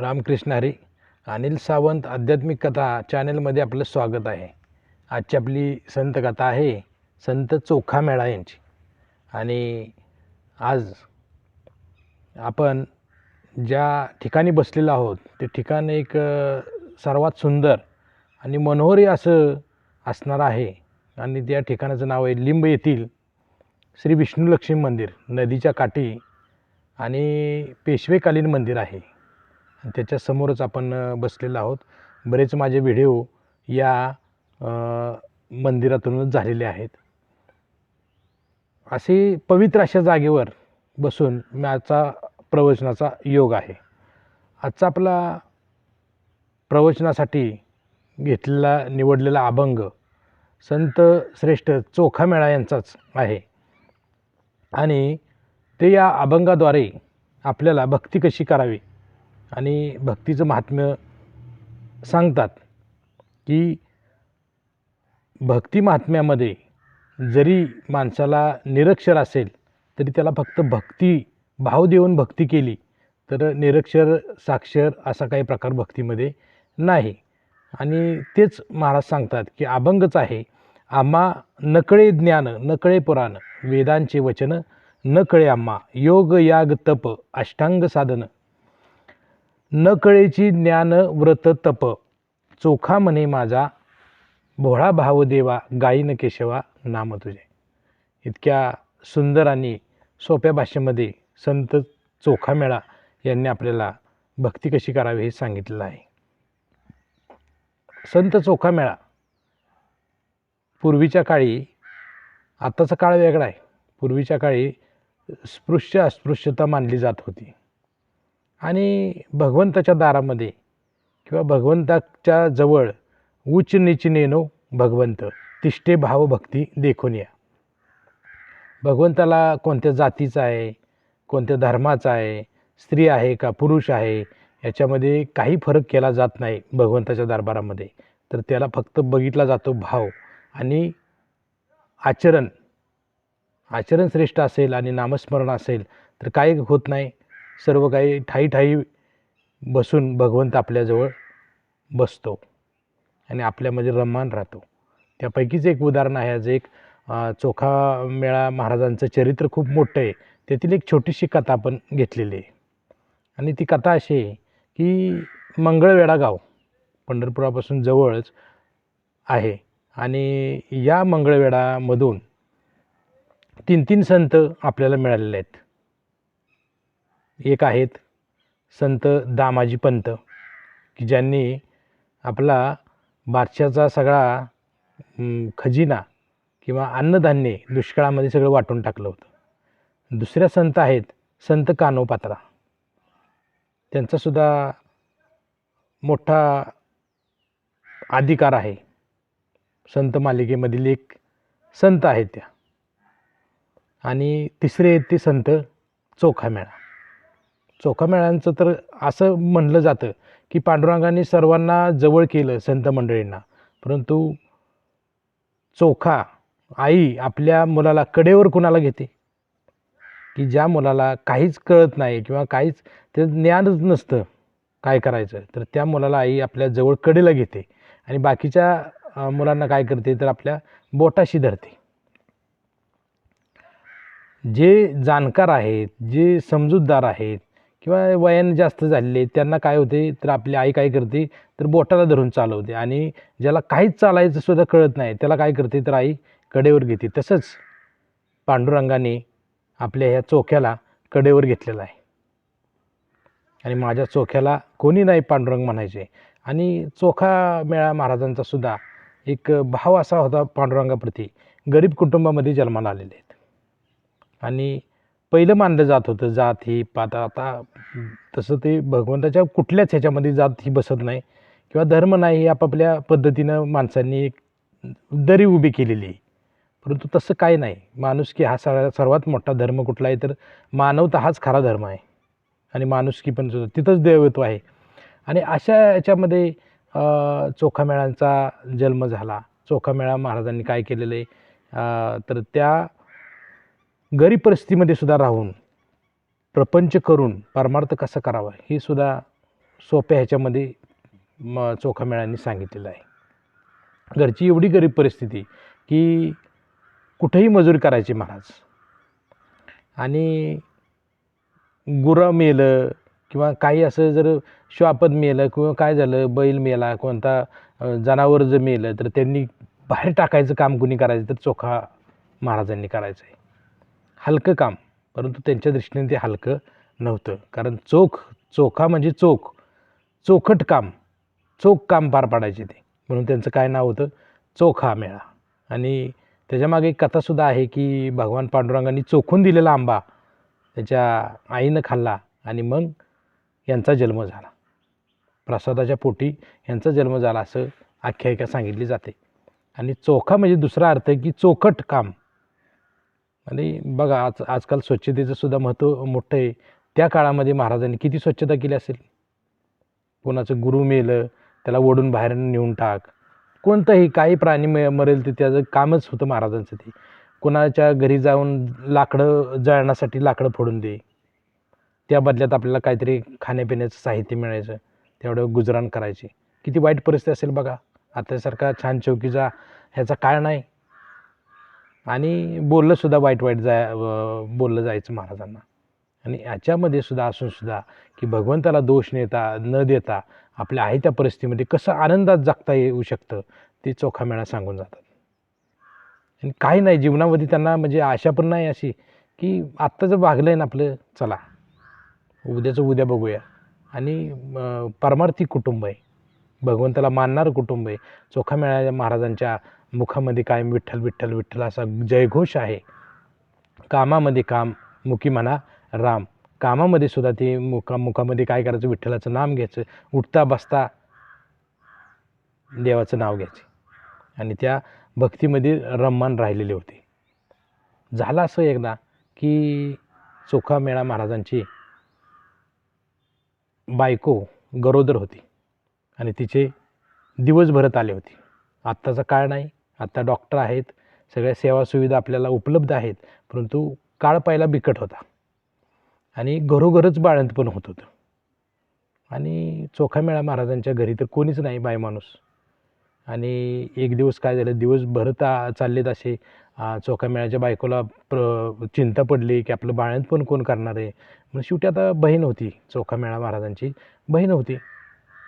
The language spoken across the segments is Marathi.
रामकृष्ण हरी अनिल सावंत आध्यात्मिक कथा चॅनलमध्ये आपलं स्वागत आहे. आजची आपली संत कथा आहे संत चोखा मेळा यांची. आणि आज आपण ज्या ठिकाणी बसलेलो आहोत ते ठिकाण एक सर्वात सुंदर आणि मनोहरी असं असणार आहे. आणि त्या ठिकाणाचं नाव आहे लिंब येथील श्री विष्णू लक्ष्मी मंदिर नदीच्या काठी आणि पेशवेकालीन मंदिर आहे. त्याच्यासमोरच आपण बसलेलो आहोत. बरेच माझे व्हिडिओ या मंदिरातूनच झालेले आहेत. असे पवित्र अशा जागेवर बसून माझा प्रवचनाचा योग आहे. आजचा आपला प्रवचनासाठी घेतलेला निवडलेला अभंग संत श्रेष्ठ चोखा मेळा यांचाच आहे. आणि ते या अभंगाद्वारे आपल्याला भक्ती कशी करावी? आणि भक्तीचं महात्म्य सांगतात की भक्ती महात्म्यामध्ये जरी माणसाला निरक्षर असेल तरी त्याला फक्त भक्ती भाव देऊन भक्ती केली तर निरक्षर साक्षर असा काही प्रकार भक्तीमध्ये नाही. आणि तेच महाराज सांगतात की अभंगच आहे आम्हा नकळे ज्ञान नकळे पुराण वेदांचे वचन नकळे आम्हा योग याग तप अष्टांग साधन न कळेची ज्ञान व्रत तप. चोखा म्हणे माझा भोळा भाव देवा गायीन केशवा नाम तुझे. इतक्या सुंदर आणि सोप्या भाषेमध्ये संत चोखा मेळा यांनी आपल्याला भक्ती कशी करावी हे सांगितलेलं आहे. संत चोखा मेळा. पूर्वीच्या काळी आत्ताचा काळ वेगळा आहे. पूर्वीच्या काळी स्पृश्य अस्पृश्यता मानली जात होती. आणि भगवंताच्या दारामध्ये किंवा भगवंताच्या जवळ उच्च नीच नेनो भगवंत तिष्ठे भाव भक्ती देखून या. भगवंताला कोणत्या जातीचा आहे कोणत्या धर्माचा आहे स्त्री आहे का पुरुष आहे याच्यामध्ये काही फरक केला जात नाही भगवंताच्या दरबारामध्ये. तर त्याला फक्त बघितला जातो भाव आणि आचरण आचरण श्रेष्ठ असेल आणि नामस्मरण असेल तर काही होत नाही. सर्व काही ठाई ठाई बसून भगवंत आपल्याजवळ बसतो आणि आपल्यामध्ये रममान राहतो. त्यापैकीच एक उदाहरण आहे. आज एक चोखा मेळा महाराजांचं चरित्र खूप मोठं आहे. तेथील एक छोटीशी कथा आपण घेतलेली आहे. आणि ती कथा अशी आहे की मंगळवेढा गाव पंढरपुरापासून जवळच आहे. आणि या मंगळवेढामधून तीन तीन संत आपल्याला मिळालेले आहेत. एक आहेत संत दामाजी पंत की ज्यांनी आपला बादशाचा सगळा खजिना किंवा अन्नधान्य दुष्काळामध्ये सगळं वाटून टाकलं होतं. दुसऱ्या संत आहेत संत कानोपात्रा. त्यांचासुद्धा मोठा अधिकार आहे. संत मालिकेमधील एक संत आहेत त्या. आणि तिसरे आहेत ते संत चोखामेळा चोखामेळ्यांचं तर असं म्हणलं जातं की पांडुरंगाने सर्वांना जवळ केलं संत मंडळींना. परंतु चोखा आई आपल्या मुलाला कडेवर कुणाला घेते? की ज्या मुलाला काहीच कळत नाही किंवा काहीच ते ज्ञानच नसतं काय करायचं तर त्या मुलाला आई आपल्या जवळ कडेला घेते आणि बाकीच्या मुलांना काय करते? तर आपल्या बोटाशी धरते. जे जाणकार आहेत जे समजूतदार आहेत किंवा वयाने जास्त झालेले त्यांना काय होते तर आपली आई काय करते तर बोटाला धरून चालवते. आणि ज्याला काहीच चालायचं सुद्धा कळत नाही त्याला काय करते तर आई कडेवर घेते. तसंच पांडुरंगाने आपल्या ह्या चोख्याला कडेवर घेतलेला आहे. आणि माझ्या चोख्याला कोणी नाही पांडुरंग म्हणायचे. आणि चोखा मेळा महाराजांचा सुद्धा एक भाव असा होता पांडुरंगाप्रती. गरीब कुटुंबामध्ये जन्माला आलेले आहेत. आणि पहिलं मानलं जात होतं जात ही पाता आता तसं ते भगवंताच्या कुठल्याच ह्याच्यामध्ये जात ही बसत नाही. किंवा धर्म नाही आपापल्या पद्धतीनं माणसांनी एक दरी उभी केलेली आहे. परंतु तसं काय नाही. माणुसकी हा सगळ्या सर्वात मोठा धर्म कुठला आहे तर मानवता हाच खरा धर्म आहे. आणि माणुसकी पण सुद्धा तिथंच देवत्व आहे. आणि अशा याच्यामध्ये चोखामेळांचा जन्म झाला. चोखामेळा महाराजांनी काय केलेलं आहे? तर त्या गरीब परिस्थितीमध्ये सुद्धा राहून प्रपंच करून परमार्थ कसा करावा हे सुद्धा सोप्या ह्याच्यामध्ये म चोखा मेळांनी सांगितलेलं आहे. घरची एवढी गरीब परिस्थिती की कुठेही मजुरी करायची महाराज. आणि गुरं मेलं किंवा काही असं जर श्वापद मेलं किंवा काय झालं बैल मेला कोणता जनावर जर मेलं तर त्यांनी बाहेर टाकायचं काम कुणी करायचं तर चोखा महाराजांनी करायचं आहे. हलकं काम. परंतु त्यांच्या दृष्टीने ते हलकं नव्हतं. कारण चोख चोखा म्हणजे चोख. चोखट काम. चोख काम पार पाडायचे ते. म्हणून त्यांचं काय नाव होतं? चोखा मेळा. आणि त्याच्यामागे एक कथासुद्धा आहे की भगवान पांडुरंगांनी चोखून दिलेला आंबा त्याच्या आईनं खाल्ला आणि मग यांचा जन्म झाला. प्रसादाच्या पोटी यांचा जन्म झाला असं आख्यायिका सांगितली जाते. आणि चोखा म्हणजे दुसरा अर्थ आहे की चोखट काम. आणि बघा आज आजकाल स्वच्छतेचं सुद्धा महत्त्व मोठं आहे. त्या काळामध्ये महाराजांनी किती स्वच्छता केली असेल? कोणाचं गुरु मेलं त्याला ओढून बाहेर नेऊन टाक. कोणतंही काही प्राणी म मरेल ते त्याचं कामच होतं महाराजांचं ते. कोणाच्या घरी जाऊन लाकडं जळण्यासाठी लाकडं फोडून दे. त्या बदल्यात आपल्याला काहीतरी खाण्यापिण्याचं साहित्य मिळायचं. तेवढं गुजराण करायचे. किती वाईट परिस्थिती असेल बघा. आतासारखा छान चौकीचा ह्याचा काळ नाही. आणि बोललं सुद्धा वाईट वाईट जाय बोललं जायचं महाराजांना. आणि याच्यामध्ये सुद्धा असून सुद्धा की भगवंताला दोष नेता न देता आपल्या आहे त्या परिस्थितीमध्ये कसं आनंदात जगता येऊ शकतं ते चोखा मेळा सांगून जातात. आणि काही नाही जीवनामध्ये त्यांना म्हणजे आशा पण नाही अशी की आत्ता जर भागलं आहे ना आपलं चला. उद्याचं उद्या बघूया. आणि परमार्थी कुटुंब आहे. भगवंताला मानणारं कुटुंब आहे. चोखा मेळा महाराजांच्या मुखामध्ये कायम विठ्ठल विठ्ठल विठ्ठल असा जयघोष आहे. कामामध्ये काम मुखी म्हणा राम. कामामध्ये सुद्धा ते मुखा मुखामध्ये काय करायचं? विठ्ठलाचं नाम घ्यायचं. उठता बसता देवाचं नाव घ्यायचे. आणि त्या भक्तीमध्ये रम्मान राहिलेले होते. झालं असं एकदा की चोखा मेळा महाराजांची बायको गरोदर होती. आणि तिचे दिवस भरत आले होते. आत्ताचा काळ नाही. आत्ता डॉक्टर आहेत सगळ्या सेवा सुविधा आपल्याला उपलब्ध आहेत परंतु काळ पाहायला बिकट होता. आणि घरोघरच बाळंत पण होत होतं. आणि चोखामेळा महाराजांच्या घरी तर कोणीच नाही बाय माणूस. आणि एक दिवस काय झालं दिवस भरत आ- चाललेत असे. आ, चोखामेळ्याच्या बायकोला प्र चिंता पडली की आपलं बाळंत पण कोण करणार आहे? मग शेवटी आता बहीण होती चोखामेळा महाराजांची बहीण होती.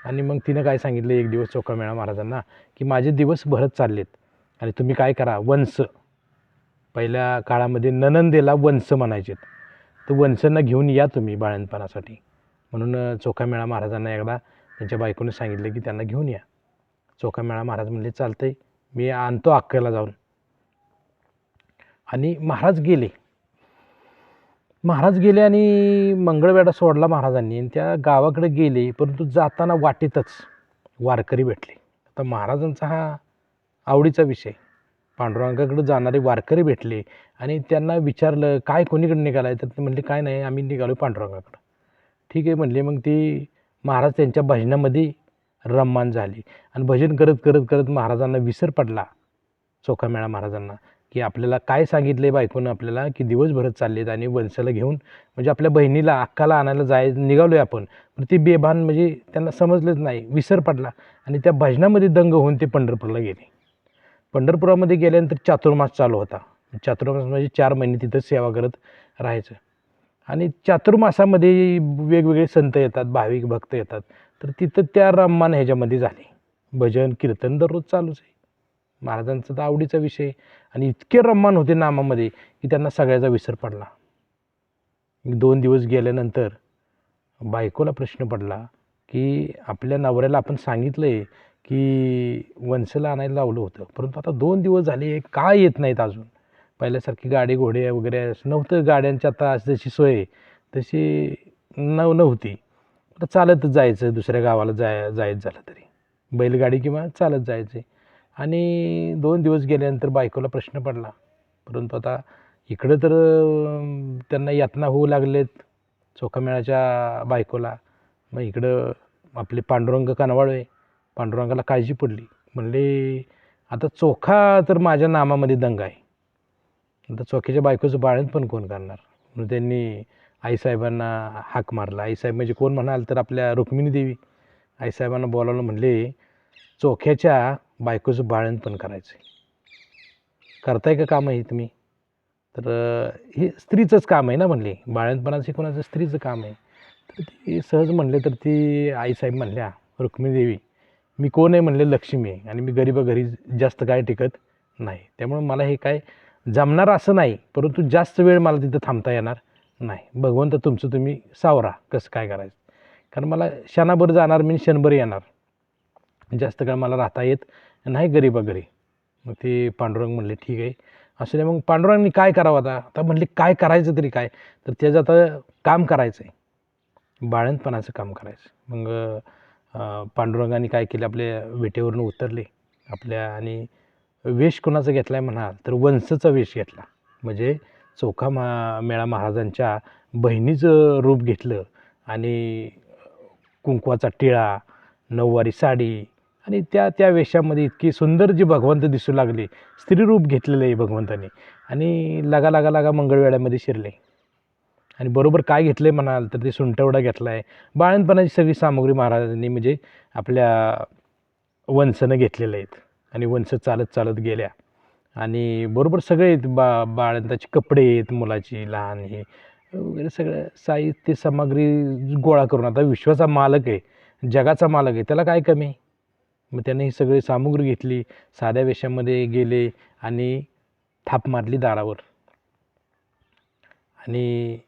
आणि मग तिनं काय सांगितलं एक दिवस चोखामेळा महाराजांना की माझे दिवस भरत चाललेत. आणि तुम्ही काय करा वंश पहिल्या काळामध्ये ननंदेला वंश म्हणायचे तर वंशांना घेऊन या तुम्ही बाळणपणासाठी म्हणून चोखामेळा महाराजांना एकदा त्यांच्या बायकोने सांगितलं की त्यांना घेऊन या. चोखामेळा महाराज म्हणले चालतंय मी आणतो अक्कला जाऊन. आणि महाराज गेले. महाराज गेले आणि मंगळवेढा सोडला महाराजांनी आणि त्या गावाकडे गेले परंतु जाताना वाटेतच वारकरी भेटले. आता महाराजांचा हा आवडीचा विषय. पांडुरंगाकडे जाणारे वारकरी भेटले आणि त्यांना विचारलं काय कोणीकडे आहे तर ते म्हणले काय नाही आम्ही निघालो पांडुरंगाकडं. ठीक आहे म्हणले. मग ती महाराज त्यांच्या भजनामध्ये रम्मान झाली आणि भजन करत करत करत महाराजांना विसर पडला चोखामेळा महाराजांना की आपल्याला काय सांगितले बायकोनं आपल्याला की दिवसभरच चालले चाललेत आणि वंशाला घेऊन म्हणजे आपल्या बहिणीला अक्काला आणायला जाय निघालोय आपण. पण ती बेभान म्हणजे त्यांना समजलंच नाही विसर पडला आणि त्या भजनामध्ये दंग होऊन ते पंढरपूरला गेले. पंढरपुरामध्ये गेल्यानंतर चातुर्मास चालू होता. चातुर्मास म्हणजे चार महिने तिथं सेवा करत राहायचं. आणि चातुर्मासामध्ये वेगवेगळे संत येतात भाविक भक्त येतात. तर तिथं त्या रम्मान ह्याच्यामध्ये झाले. भजन कीर्तन दररोज चालूच आहे. महाराजांचा तर आवडीचा विषय. आणि इतके रम्मान होते नामामध्ये की त्यांना सगळ्याचा विसर पडला. दोन दिवस गेल्यानंतर बायकोला प्रश्न पडला की आपल्या नवऱ्याला आपण सांगितलं आहे की वंशला आणायला लावलं होतं. परंतु आता दोन दिवस झाले का येत नाहीत अजून. पहिल्यासारखी गाडी घोडे वगैरे असं नव्हतं गाड्यांची आता जशी सोय तशी नव नव्हती. आता चालतच जायचं दुसऱ्या गावाला जाय जायचं झालं तरी. बैलगाडी किंवा चालत जायचे. आणि दोन दिवस गेल्यानंतर बायकोला प्रश्न पडला. परंतु आता इकडं तर त्यांना यातना होऊ लागलेत चोखामेळाच्या बायकोला. मग इकडं आपले पांडुरंग कनवाळे पांडुरंगाला काळजी पडली. म्हणले आता चोखा तर माझ्या नामामध्ये दंग आहे. आता चोख्याच्या बायकोचं बाळण पण कोण करणार? म्हणून त्यांनी आईसाहेबांना हाक मारला. आईसाहेब म्हणजे कोण म्हणाल तर आपल्या रुक्मिणी देवी. आईसाहेबांना बोलावलं म्हणले चोख्याच्या बायकोचं बाळण पण करायचं आहे करताय का काम आहे तुम्ही? तर हे स्त्रीचंच काम आहे ना म्हणले. बाळणपणाचं हे कोणाचं स्त्रीचं काम आहे? तर ती सहज म्हणले तर ती आईसाहेब म्हणल्या रुक्मिणी देवी मी कोण आहे म्हणले लक्ष्मी आहे. आणि मी गरीबा घरी जास्त काय टिकत नाही. त्यामुळे मला हे काय जमणार असं नाही परंतु जास्त वेळ मला तिथं थांबता येणार नाही. भगवंत तुमचं तुम्ही सावरा कसं काय करायचं? कारण मला क्षणाभर जाणार मी शनभर येणार. जास्त काळ मला राहता येत नाही गरीबा घरी मग ते पांडुरंग म्हणले ठीक आहे. असं नाही मग पांडुरंगांनी काय करावं आता? आता म्हणले काय करायचं तरी काय? तर त्याचं आता काम करायचं आहे बाळंतपणाचं काम करायचं. मग पांडुरंगाने काय केलं आपल्या विटेवरून उतरले. आपल्या आणि वेश कोणाचा घेतला आहे म्हणाल तर वंशचा वेश घेतला. म्हणजे चोखा मा मेळा महाराजांच्या बहिणीचं रूप घेतलं आणि कुंकवाचा टिळा नऊवारी साडी आणि त्या त्या वेशामध्ये इतकी सुंदर जी भगवंत दिसू लागले स्त्रीरूप घेतलेलं आहे भगवंताने. आणि लागा लागा लागा मंगळवेळ्यामध्ये शिरले. आणि बरोबर काय घेतलं आहे म्हणाल तर ते सुंटवडा घेतला आहे बाळणपणाची सगळी सामुग्री महाराजांनी म्हणजे आपल्या वंशनं घेतलेल्या आहेत. आणि वंश चालत चालत गेल्या. आणि बरोबर सगळे आहेत बा बाळंताचे कपडे आहेत मुलाची लहान हे वगैरे सगळं साहित्य सामग्री गोळा करून. आता विश्वाचा मालक आहे जगाचा मालक आहे त्याला काय कमी? मग त्याने ही सगळी सामुग्री घेतली साध्या वेशामध्ये गेले आणि थाप मारली दारावर. आणि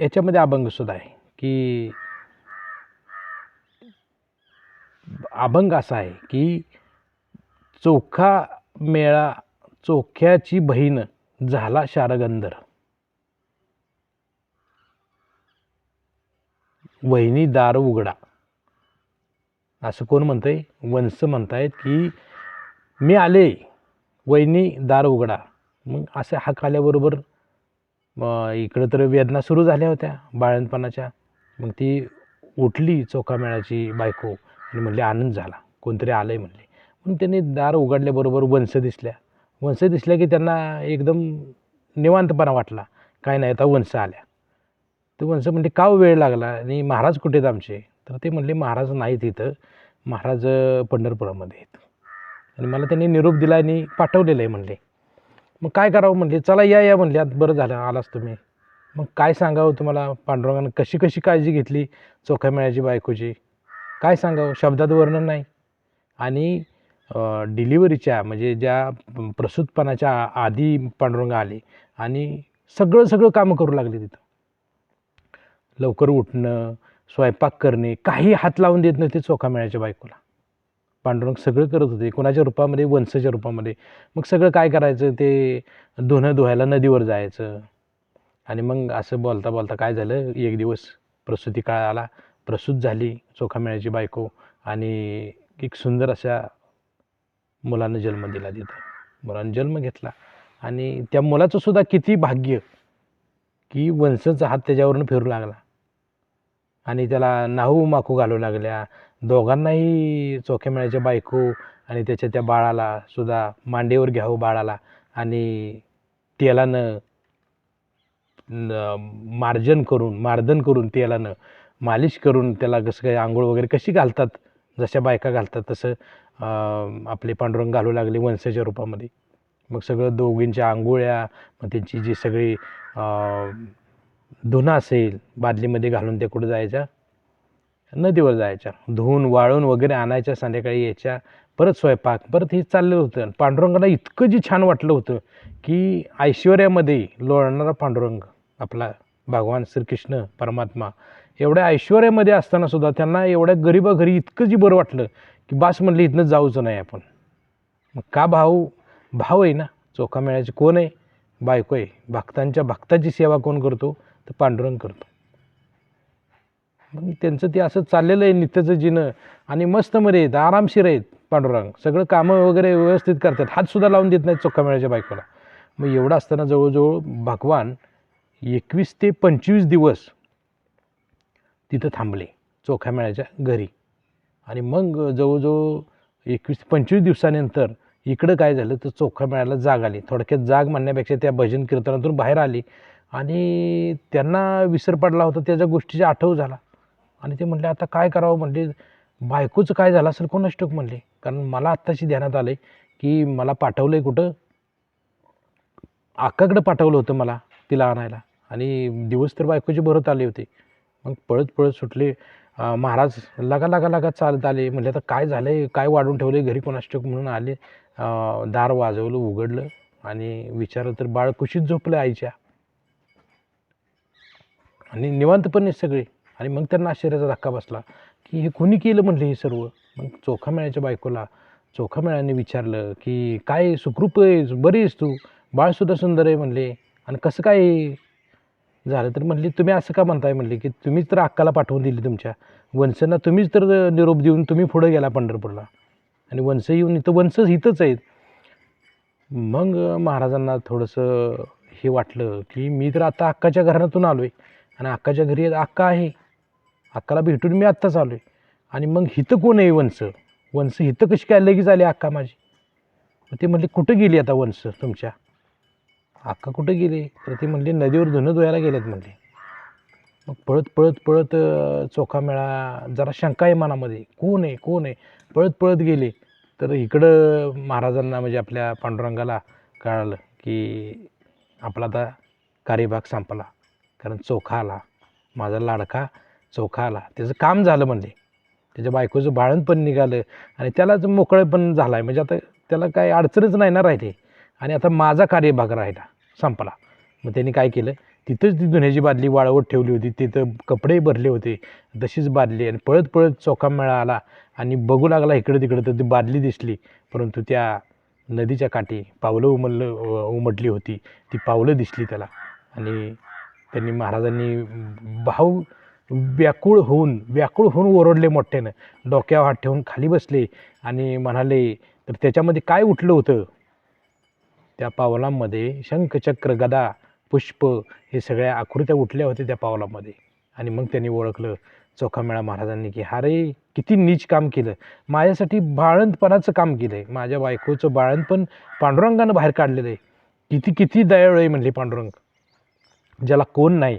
याच्यामध्ये अभंगसुद्धा आहे की अभंग असा आहे की चोखा मेळा चोख्याची बहीण झाला शारगंधर. वहिनी दार उघडा. असं कोण म्हणतंय? वंश म्हणतायत की मी आले वहिनी दार उघडा. मग असे हाक आल्याबरोबर मग इकडं तर वेदना सुरू झाल्या होत्या बाळणपणाच्या मग ती उठली चोखामेळाची बायको आणि म्हणले आनंद झाला. कोणतरी आलं आहे म्हणले. म्हणून त्यांनी दार उघडल्याबरोबर वंश दिसल्या. वंश दिसल्या की त्यांना एकदम निवांतपणा वाटला. काय नाही आता वंश आल्या. ते वंश म्हणले का हो वेळ लागला? आणि महाराज कुठे आहेत आमचे? तर ते म्हणले महाराज नाहीत इथं. महाराज पंढरपुरामध्ये आहेत. आणि मला त्यांनी निरोप दिला आणि पाठवलेलं आहे म्हणले. मग काय करावं म्हणले? चला या या म्हणले आता बरं झालं आलास तुम्ही. मग काय सांगावं तुम्हाला? पांडुरंगानं कशी कशी काळजी घेतली? चोखा मेळ्याची बायकोची? काय सांगावं? शब्दात वर्णन नाही. आणि डिलिव्हरीच्या म्हणजे ज्या प्रसूतपणाच्या आ- आधी पांडुरंग आले आणि सगळं सगळं कामं करू लागले तिथं. लवकर उठणं स्वयंपाक करणे काही हात लावून देत नव्हते चोखा मेळ्याच्या बायकोला. पांडुरंग सगळं करत होते. कोणाच्या रूपामध्ये? वंशाच्या रूपामध्ये. मग सगळं काय करायचं? ते धुणं धुवायला नदीवर जायचं. आणि मग असं बोलता बोलता काय झालं? एक दिवस प्रसूती काळ आला. प्रसूत झाली चोखामेळ्याची बायको आणि एक सुंदर अशा मुलानं जन्म दिला तिथं. मुलानं जन्म घेतला. आणि त्या मुलाचं सुद्धा किती भाग्य की वंशाचा हात त्याच्यावरून फिरू लागला. आणि त्याला नाहू माखू घालू लागल्या. दोघांनाही चोखे मिळायचे बायको आणि त्याच्या त्या बाळाला सुद्धा मांडीवर घ्यावं बाळाला आणि तेलानं मार्जन करून मार्दन करून तेलानं मालिश करून त्याला कसं काही आंघोळ वगैरे कशी घालतात? जशा बायका घालतात तसं आपले पांडुरंग घालू लागले वंशाच्या रूपामध्ये. मग सगळं दोघींच्या आंघोळ्या मग त्यांची जी सगळी धुणं असेल बादलीमध्ये घालून ते कुठं जायच्या? नदीवर जायच्या. धुवून वाळून वगैरे आणायच्या संध्याकाळी यायच्या. परत स्वयंपाक परत हे चाललेलं होतं. आणि पांडुरंगाला इतकं जी छान वाटलं होतं की ऐश्वर्यामध्ये लोळणारा पांडुरंग आपला भगवान श्रीकृष्ण परमात्मा एवढ्या ऐश्वर्यामध्ये असताना सुद्धा त्यांना एवढ्या गरीबा घरी इतकं जी बरं वाटलं की बास म्हणलं इथनं जाऊचं नाही आपण. मग का भाऊ? भाव आहे ना. चोखा मेळ्याचे कोण आहे? बायको आहे. भक्तांच्या भक्ताची सेवा कोण करतो? तर पांडुरंग करतो. मग त्यांचं ते असं चाललेलं आहे नित्याचं जिणं आणि मस्तमध्ये आहेत आरामशीर आहेत पांडुरंग. सगळं कामं वगैरे व्यवस्थित करतात. हातसुद्धा लावून देत नाहीत चोखा मेळ्याच्या बायकोला. मग एवढं असताना जवळजवळ भगवान एकवीस ते पंचवीस दिवस तिथं थांबले चोखा मेळ्याच्या घरी. आणि मग जवळजवळ एकवीस पंचवीस दिवसानंतर इकडं काय झालं तर चोखा मेळ्याला जाग आली. थोडक्यात जाग म्हणण्यापेक्षा त्या भजन कीर्तनातून बाहेर आली. आणि त्यांना विसर पडला होता त्याच्या गोष्टीचा आठव झाला. आणि ते म्हणले आता काय करावं? म्हणले बायकोचं काय झालं असेल कोण ठाऊक म्हणले. कारण मला आत्ताशी ध्यानात आलं की मला पाठवलं आहे कुठं? आकाकडं पाठवलं होतं मला तिला आणायला. आणि दिवस तर बायकोचे भरत आले होते. मग पळत पळत सुटले. महाराज लगा लगा लगा चालत आले. म्हणजे आता काय झालं आहे काय वाढून ठेवले घरी कोण ठाऊक म्हणून आले? दार वाजवलं उघडलं आणि विचारलं तर बाळ कुशीत झोपलं आईच्या. आणि निवांतपणे सगळे. आणि मग त्यांना आश्चर्याचा धक्का बसला की हे कोणी केलं म्हणले हे सर्व? मग चोखा मेळ्याच्या बायकोला चोखा मेळ्याने विचारलं की काय सुखरूप आहेस? बरी आहेस तू? बाळसुद्धा सुंदर आहे म्हणले. आणि कसं काय झालं तर म्हणले तुम्ही असं का म्हणताय? म्हणले की तुम्हीच तर अक्काला पाठवून दिली तुमच्या. वंशांना तुम्हीच तर निरोप देऊन तुम्ही पुढं गेला पंढरपूरला. आणि वंश येऊन इथं वंशच इथंच आहेत. मग महाराजांना थोडंसं हे वाटलं की मी तर आता अक्काच्या घरातून आलो आहे आणि अक्काच्या घरी अक्का आहे. अक्काला भेटून मी आत्ताच आलो आहे आणि मग हिथं कोण आहे वंश वंश हिथं कशी काय लगेच आली अक्का माझी? मग ते म्हणले कुठं गेली आता वंश तुमच्या? अक्का कुठं गेली? तर ते म्हणले नदीवर धुणं धुवायला गेलेत म्हणले. मग पळत पळत पळत चोखा मेळा जरा शंका आहे मनामध्ये. कोण आहे? कोण आहे? पळत पळत गेले. तर इकडं महाराजांना म्हणजे आपल्या पांडुरंगाला कळालं की आपला आता कार्यभाग संपला. कारण चोखा आला. माझा लाडका चोखा आला त्याचं काम झालं म्हणले. त्याच्या बायकोचं बाळण पण निघालं आणि त्यालाच मोकळं पण झालं आहे म्हणजे आता त्याला काही अडचणच नाही ना राहिली. आणि आता माझा कार्यभाग राहिला संपला. मग त्यांनी काय केलं? तिथंच ती धुण्याची बादली वाळवत ठेवली होती. तिथं कपडे भरले होते. तशीच बादली आणि पळत पळत चोखा मेळा आला आणि बघू लागला इकडं तिकडं तर ती बादली दिसली. परंतु त्या नदीच्या काठी पावलं उमललं उमटली होती. ती पावलं दिसली त्याला. आणि त्यांनी महाराजांनी भाऊ व्याकुळ होऊन व्याकुळ होऊन ओरडले मोठ्यानं. डोक्यावर हात ठेवून खाली बसले आणि म्हणाले तर त्याच्यामध्ये काय उठलं होतं? त्या पावलांमध्ये शंखचक्र गदा पुष्प हे सगळ्या आकृत्या उठल्या होत्या त्या पावलामध्ये. आणि मग त्यांनी ओळखलं चोखामेळा महाराजांनी की हा रे किती नीच काम केलं. माझ्यासाठी बाळंतपणाचं काम केलं आहे माझ्या बायकोचं बाळंतपण पांडुरंगानं बाहेर काढलेलं आहे. किती किती दयाळू आहे म्हणले पांडुरंग. ज्याला कोण नाही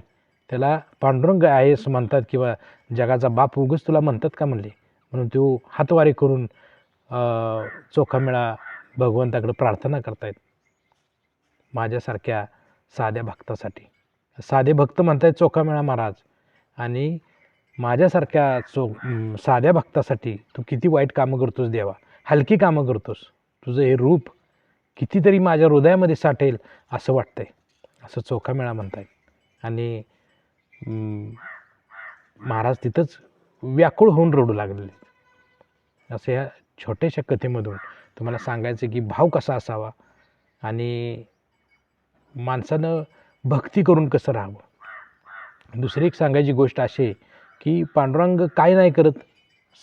त्याला पांडुरंग आहेस म्हणतात किंवा जगाचा बाप उगच तुला म्हणतात का म्हणले? म्हणून तो हातवारे करून चोखामेळा भगवंताकडे प्रार्थना करतायत. माझ्यासारख्या साध्या भक्तासाठी. साधे भक्त म्हणतायत चोखामेळा महाराज. आणि माझ्यासारख्या चो साध्या भक्तासाठी तू किती वाईट कामं करतोस देवा. हलकी कामं करतोस. तुझं हे रूप कितीतरी माझ्या हृदयामध्ये साठेल असं वाटतंय. असं चोखामेळा म्हणतायत. आणि महाराज तिथंच व्याकुळ होऊन रडू लागलेले असं या छोट्याशा कथेमधून तुम्हाला सांगायचं की भाव कसा असावा आणि माणसानं भक्ती करून कसं राहावं? दुसरी एक सांगायची गोष्ट अशी आहे की पांडुरंग काय नाही करत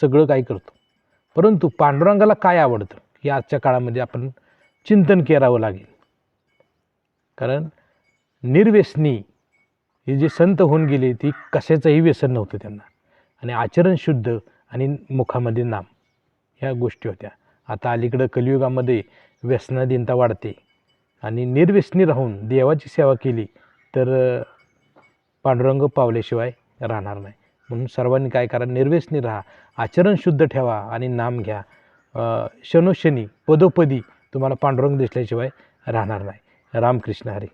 सगळं काय करतो. परंतु पांडुरंगाला काय आवडतं हे आजच्या काळामध्ये आपण चिंतन करावं लागेल. कारण निर्व्यसनी हे जे संत होऊन गेले ती कशाचंही व्यसन नव्हतं त्यांना. आणि आचरण शुद्ध आणि मुखामध्ये नाम ह्या गोष्टी होत्या. आता अलीकडं कलियुगामध्ये व्यसनाधीनता वाढते. आणि निर्व्यसनी राहून देवाची सेवा केली तर पांडुरंग पावल्याशिवाय राहणार नाही. म्हणून सर्वांनी काय करा निर्व्यसनी राहा. आचरण शुद्ध ठेवा आणि नाम घ्या. शनोशनी पदोपदी तुम्हाला पांडुरंग दिसल्याशिवाय राहणार नाही. रामकृष्ण हरी.